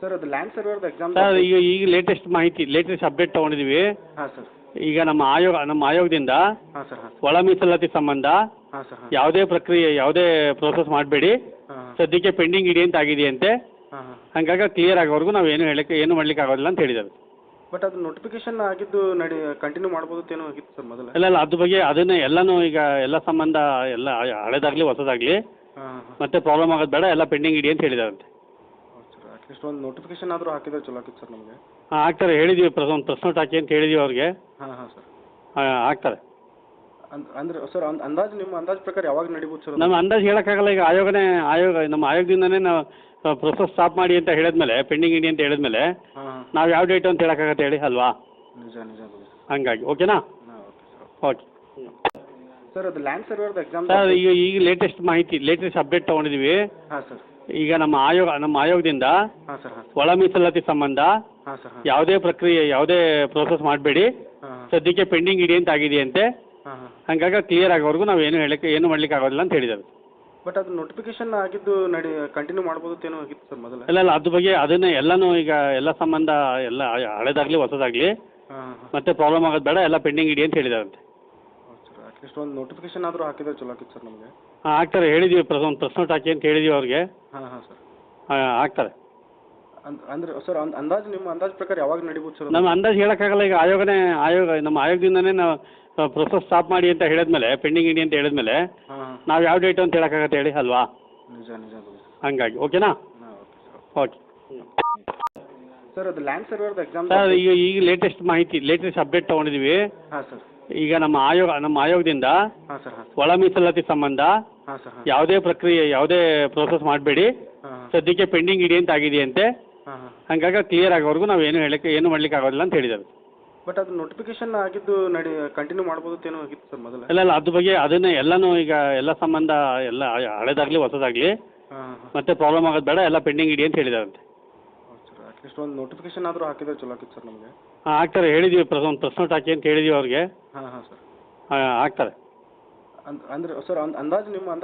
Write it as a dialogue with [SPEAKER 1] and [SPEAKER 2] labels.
[SPEAKER 1] Sir ಅದು land server exam
[SPEAKER 2] sir ಈಗ ಈಗ ಲೇಟೆಸ್ಟ್ ಮಾಹಿತಿ ಲೇಟೆಸ್ಟ್ ಅಪ್ಡೇಟ್ ತಗೊಂಡಿದ್ದೀವಿ
[SPEAKER 1] ಹಾಂ ಸರ್
[SPEAKER 2] ಈಗ ನಮ್ಮ ಆಯೋಗ ನಮ್ಮ ಆಯೋಗದಿಂದ
[SPEAKER 1] ಹಾಂ ಸರ್ ಹಾಂ
[SPEAKER 2] ಒಳ ಮೀಸಲಾತಿ ಸಂಬಂಧ
[SPEAKER 1] ಹಾಂ ಸರ್ ಹಾಂ
[SPEAKER 2] ಯಾವುದೇ ಪ್ರಕ್ರಿಯೆ ಯಾವುದೇ ಪ್ರೋಸೆಸ್ ಮಾಡಬೇಡಿ.
[SPEAKER 1] ಹಾಂ
[SPEAKER 2] ಸದ್ಯಕ್ಕೆ ಪೆಂಡಿಂಗ್ ಇಡಿ ಅಂತ ಆಗಿದೆಯಂತೆ.
[SPEAKER 1] ಹಾಂ ಹಾಂ.
[SPEAKER 2] ಹಾಗಾಗಿ ಕ್ಲಿಯರ್ ಆಗೋವರೆಗೂ ನಾವು ಏನು ಹೇಳಕ್ಕೆ ಏನು ಮಾಡ್ಲಿಕ್ಕೆ ಆಗೋದಿಲ್ಲ ಅಂತ ಹೇಳಿದ್ದಾರೆ.
[SPEAKER 1] ಬಟ್ ಅದು ನೋಟಿಫಿಕೇಶನ್ ಆಗಿದ್ದು ನಡಿ ಕಂಟಿನ್ಯೂ ಮಾಡ್ಬೋದು ಏನೋ ಆಗಿತ್ತು ಸರ್ ಮೊದಲು.
[SPEAKER 2] ಇಲ್ಲ ಇಲ್ಲ ಅದ್ರ ಬಗ್ಗೆ ಅದನ್ನೇ ಎಲ್ಲನೂ ಈಗ ಎಲ್ಲ ಸಂಬಂಧ ಎಲ್ಲ ಹಳೇದಾಗಲಿ ಹೊಸದಾಗಲಿ
[SPEAKER 1] ಹಾಂ ಹಾಂ.
[SPEAKER 2] ಮತ್ತೆ ಪ್ರಾಬ್ಲಮ್ ಆಗೋದು ಬೇಡ ಎಲ್ಲ ಪೆಂಡಿಂಗ್ ಇಡಿ ಅಂತ ಹೇಳಿದಾರಂತೆ.
[SPEAKER 1] ಒಂದು ನೋಟಿಫಿಕೇಶನ್ ಆದರೂ ಹಾಕಿದ್ರೆ ಚಲೋ ಆಗಿತ್ತು ಸರ್ ನಮಗೆ.
[SPEAKER 2] ಹಾಂ ಆಗ್ತಾರೆ ಹೇಳಿದ್ದೀವಿ ಪ್ರೆಸ್ ಒಂದು ಪ್ರೆಸ್ ನೋಟ್ ಹಾಕಿ ಅಂತ ಹೇಳಿದ್ದೀವಿ ಅವ್ರಿಗೆ.
[SPEAKER 1] ಹಾಂ ಹಾಂ ಸರ್.
[SPEAKER 2] ಹಾಂ ಆಗ್ತಾರೆ
[SPEAKER 1] ಅಂದ್ ಅಂದ್ರೆ ಸರ್ ಅಂದ್ ಅಂದಾಜು ನಿಮ್ಮ ಅಂದಾಜು ಪ್ರಕಾರ ಯಾವಾಗ ನಡಿಬೋದು ಸರ್ ಅದು?
[SPEAKER 2] ನಮ್ಮ ಅಂದಾಜು ಹೇಳೋಕ್ಕಾಗಲ್ಲ. ಈಗ ಆಯೋಗನೇ ಆಯೋಗ ನಮ್ಮ ಆಯೋಗದಿಂದನೇ ನಾವು ಪ್ರೊಸೆಸ್ ಸ್ಟಾಪ್ ಮಾಡಿ ಅಂತ ಹೇಳಿದ್ಮೇಲೆ ಪೆಂಡಿಂಗ್ ಇಡಿ ಅಂತ ಹೇಳಿದ್ಮೇಲೆ
[SPEAKER 1] ಹಾಂ ಹಾಂ.
[SPEAKER 2] ನಾವು ಯಾವ ಡೇಟ್ ಅಂತ ಹೇಳೋಕ್ಕಾಗತ್ತೆ ಹೇಳಿ ಅಲ್ವಾ?
[SPEAKER 1] ನಿಜ ನಿಜ ಸರ್
[SPEAKER 2] ಹಂಗಾಗಿ. ಓಕೆನಾ
[SPEAKER 1] ಹಾಂ ಓಕೆ ಸರ್
[SPEAKER 2] ಓಕೆ
[SPEAKER 1] ಸರ್ ಅದು ಲ್ಯಾಂಡ್ ಸರ್ವರ್ದು ಎಕ್ಸಾಮ್
[SPEAKER 2] ಸರ್ ಈಗ ಈಗ ಲೇಟೆಸ್ಟ್ ಮಾಹಿತಿ ಲೇಟೆಸ್ಟ್ ಅಪ್ಡೇಟ್ ತೊಗೊಂಡಿದ್ದೀವಿ
[SPEAKER 1] ಹಾಂ ಸರ್.
[SPEAKER 2] ಈಗ ನಮ್ಮ ಆಯೋಗ ನಮ್ಮ ಆಯೋಗದಿಂದ
[SPEAKER 1] ಹಾಂ ಸರ್ ಹಾಂ
[SPEAKER 2] ಒಳ ಮೀಸಲಾತಿ ಸಂಬಂಧ
[SPEAKER 1] ಹಾಂ ಸರ್ ಹಾಂ
[SPEAKER 2] ಯಾವುದೇ ಪ್ರಕ್ರಿಯೆ ಯಾವುದೇ ಪ್ರೋಸೆಸ್ ಮಾಡಬೇಡಿ.
[SPEAKER 1] ಹಾಂ
[SPEAKER 2] ಸದ್ಯಕ್ಕೆ ಪೆಂಡಿಂಗ್ ಇಡಿ ಅಂತ ಆಗಿದೆಯಂತೆ.
[SPEAKER 1] ಹಾಂ ಹಾಂ.
[SPEAKER 2] ಹಾಗಾಗಿ ಕ್ಲಿಯರ್ ಆಗೋವರೆಗೂ ನಾವು ಏನು ಹೇಳಕ್ಕೆ ಏನು ಮಾಡ್ಲಿಕ್ಕೆ ಆಗೋದಿಲ್ಲ ಅಂತ ಹೇಳಿದ್ದಾರೆ.
[SPEAKER 1] ಬಟ್ ಅದು ನೋಟಿಫಿಕೇಶನ್ ಆಗಿದ್ದು ನಡಿ ಕಂಟಿನ್ಯೂ ಮಾಡ್ಬೋದು ಏನೋ ಆಗಿತ್ತು ಸರ್ ಮೊದಲು.
[SPEAKER 2] ಇಲ್ಲ ಇಲ್ಲ ಅದ್ರ ಬಗ್ಗೆ ಅದನ್ನ ಎಲ್ಲನೂ ಈಗ ಎಲ್ಲ ಸಂಬಂಧ ಎಲ್ಲ ಹಳೆದಾಗಲಿ ಹೊಸದಾಗಲಿ
[SPEAKER 1] ಹಾಂ ಹಾಂ.
[SPEAKER 2] ಮತ್ತೆ ಪ್ರಾಬ್ಲಮ್ ಆಗೋದು ಬೇಡ ಎಲ್ಲ ಪೆಂಡಿಂಗ್ ಇಡಿ ಅಂತ ಹೇಳಿದಾರಂತೆ.
[SPEAKER 1] ಅಟ್ಲೀಸ್ಟ್ ಒಂದು ನೋಟಿಫಿಕೇಶನ್ ಆದರೂ ಹಾಕಿದ್ರೆ ಚಲೋ ಆಗಿತ್ತು ಸರ್ ನಮಗೆ.
[SPEAKER 2] ಹಾಂ ಆಗ್ತಾರೆ. ಹೇಳಿದ್ದೀವಿ ಪ್ರೆಸ್ ಒಂದು ಪ್ರೆಸ್ ನೋಟ್ ಹಾಕಿ ಅಂತ ಹೇಳಿದ್ದೀವಿ ಅವ್ರಿಗೆ.
[SPEAKER 1] ಹಾಂ ಹಾಂ ಸರ್.
[SPEAKER 2] ಹಾಂ ಆಗ್ತಾರೆ.
[SPEAKER 1] ಅಂದ್ ಅಂದ್ರೆ ಸರ್ ಅಂದ್ ಅಂದಾಜು ನಿಮ್ಮ ಅಂದಾಜು ಪ್ರಕಾರ ಯಾವಾಗ ನಡಿಬೋದು ಸರ್ ಅದು?
[SPEAKER 2] ನಮ್ಮ ಅಂದಾಜು ಹೇಳೋಕ್ಕಾಗಲ್ಲ. ಈಗ ಆಯೋಗನೇ ಆಯೋಗ ನಮ್ಮ ಆಯೋಗದಿಂದನೇ ನಾವು ಪ್ರೊಸೆಸ್ ಸ್ಟಾಪ್ ಮಾಡಿ ಅಂತ ಹೇಳಿದ್ಮೇಲೆ ಪೆಂಡಿಂಗ್ ಇಡಿ ಅಂತ ಹೇಳಿದ್ಮೇಲೆ
[SPEAKER 1] ಹಾಂ ಹಾಂ.
[SPEAKER 2] ನಾವು ಯಾವ ಡೇಟ್ ಅಂತ ಹೇಳೋಕ್ಕಾಗತ್ತೆ ಹೇಳಿ ಅಲ್ವಾ?
[SPEAKER 1] ನಿಜ ನಿಜ
[SPEAKER 2] ಹಂಗಾಗಿ ಓಕೆನಾ?
[SPEAKER 1] ಹಾಂ ಓಕೆ ಸರ್
[SPEAKER 2] ಓಕೆ.
[SPEAKER 1] ಸರ್ ಅದು ಲ್ಯಾಂಡ್ ಸರ್ವರ್ದು ಎಕ್ಸಾಮ್
[SPEAKER 2] ಸರ್ ಈಗ ಈಗ ಲೇಟೆಸ್ಟ್ ಮಾಹಿತಿ ಲೇಟೆಸ್ಟ್ ಅಪ್ಡೇಟ್ ತೊಗೊಂಡಿದ್ದೀವಿ
[SPEAKER 1] ಹಾಂ ಸರ್.
[SPEAKER 2] ಈಗ ನಮ್ಮ ಆಯೋಗ ನಮ್ಮ ಆಯೋಗದಿಂದ
[SPEAKER 1] ಹಾಂ ಸರ್ ಹಾಂ
[SPEAKER 2] ಒಳ ಮೀಸಲಾತಿ ಸಂಬಂಧ
[SPEAKER 1] ಹಾಂ ಸರ್ ಹಾಂ
[SPEAKER 2] ಯಾವುದೇ ಪ್ರಕ್ರಿಯೆ ಯಾವುದೇ ಪ್ರೋಸೆಸ್ ಮಾಡಬೇಡಿ.
[SPEAKER 1] ಹಾಂ
[SPEAKER 2] ಸದ್ಯಕ್ಕೆ ಪೆಂಡಿಂಗ್ ಇಡಿ ಅಂತ ಆಗಿದೆಯಂತೆ.
[SPEAKER 1] ಹಾಂ ಹಾಂ.
[SPEAKER 2] ಹಾಗಾಗಿ ಕ್ಲಿಯರ್ ಆಗೋವರೆಗೂ ನಾವು ಏನು ಹೇಳಕ್ಕೆ ಏನು ಮಾಡ್ಲಿಕ್ಕೆ ಆಗೋದಿಲ್ಲ ಅಂತ ಹೇಳಿದ್ದಾರೆ.
[SPEAKER 1] ಬಟ್ ಅದು ನೋಟಿಫಿಕೇಶನ್ ಆಗಿದ್ದು ನಡಿ ಕಂಟಿನ್ಯೂ ಮಾಡ್ಬೋದು ಏನೋ ಆಗಿತ್ತು ಸರ್ ಮೊದಲು.
[SPEAKER 2] ಇಲ್ಲ ಇಲ್ಲ ಅದ್ರ ಬಗ್ಗೆ ಅದನ್ನೇ ಎಲ್ಲನೂ ಈಗ ಎಲ್ಲ ಸಂಬಂಧ ಎಲ್ಲ ಹಳೆದಾಗ್ಲಿ ಹೊಸದಾಗಲಿ
[SPEAKER 1] ಹಾಂ ಹಾಂ
[SPEAKER 2] ಮತ್ತೆ ಪ್ರಾಬ್ಲಮ್ ಆಗೋದು ಬೇಡ ಎಲ್ಲ ಪೆಂಡಿಂಗ್ ಇಡಿ ಅಂತ ಹೇಳಿದಾರಂತೆ.
[SPEAKER 1] ಹೌದು ಸರ್ ಅಟ್ಲೀಸ್ಟ್ ಒಂದು ನೋಟಿಫಿಕೇಶನ್ ಆದರೂ ಹಾಕಿದ್ರೆ ಚಲೋ ಆಗಿತ್ತು ಸರ್ ನಮಗೆ.
[SPEAKER 2] ಹಾಂ ಆಗ್ತಾರೆ ಹೇಳಿದ್ದೀವಿ ಪ್ರೆಸ್ ಒಂದು ಪ್ರೆಸ್ ನೋಟ್ ಹಾಕಿ ಅಂತ ಹೇಳಿದೀವಿ ಅವ್ರಿಗೆ.
[SPEAKER 1] ಹಾಂ ಹಾಂ ಸರ್.
[SPEAKER 2] ಹಾಂ ಆಗ್ತಾರೆ
[SPEAKER 1] ಅಂದ್ ಅಂದ್ರೆ ಸರ್ ಅಂದ್ ಅಂದಾಜು ನಿಮ್ಮ ಅಂದಾಜು